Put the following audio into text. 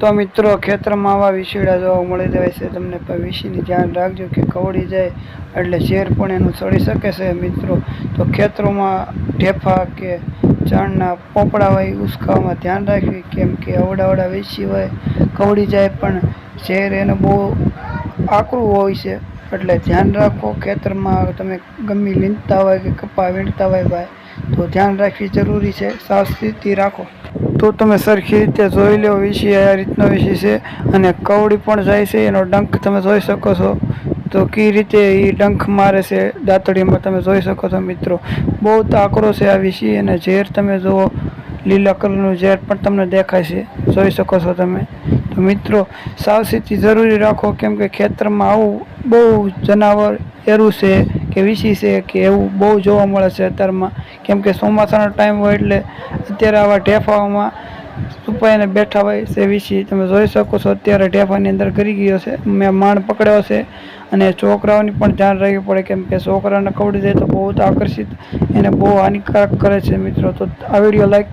તો મિત્રો, ખેતરમાં આવા વિશીડા જોવા મળી રહે છે. તમને વિશીની ધ્યાન રાખજો કે કવડી જાય એટલે ઝેર પણ એનું ચડી શકે છે મિત્રો. તો ખેતરોમાં ઢેફા કે ચણના પોપડા હોય ઉસકાવામાં ધ્યાન રાખવી. કેમ કે અવડાવડા વેચી હોય કવડી જાય પણ ઝેર એનું બહુ આકરું હોય છે. એટલે ધ્યાન રાખો ખેતરમાં તમે ગમી લીંધતા હોય કે કપા વીણતા હોય ભાઈ, તો ધ્યાન રાખવી જરૂરી છે. સાવચેતી રાખો. તો તમે સરખી રીતે જોઈ લો વિષય આ રીતનો વિષય છે. અને કવડી પણ જાય છે, એનો ડંખ તમે જોઈ શકો છો. તો કઈ રીતે એ ડંખ મારે છે, દાંતડીમાં તમે જોઈ શકો છો મિત્રો. બહુ તાકરો છે આ વિષય અને ઝેર તમે જુઓ, લીલા કલરનું ઝેર પણ તમને દેખાય છે. જોઈ શકો છો તમે. તો મિત્રો, સાવચેતી જરૂરી રાખો, કેમ કે ખેતરમાં આવું બહુ જનાવર એરું છે. કે વિશી છે કે એવું બહુ જોવા મળે છે અત્યારમાં. કેમ કે ચોમાસાનો ટાઈમ હોય એટલે અત્યારે આવા ઢેફાઓમાં સુપાઈને બેઠા હોય છે વિષી તમે જોઈ શકો છો અત્યારે ઢેફાની અંદર કરી ગયો છે. મેં માણ પકડ્યો છે અને છોકરાઓની પણ ધ્યાન રાખવી પડે કેમ કે છોકરાને કવડી જાય તો બહુ આકર્ષિત, એને બહુ હાનિકારક કરે છે મિત્રો. તો આ વીડિયો લાઈક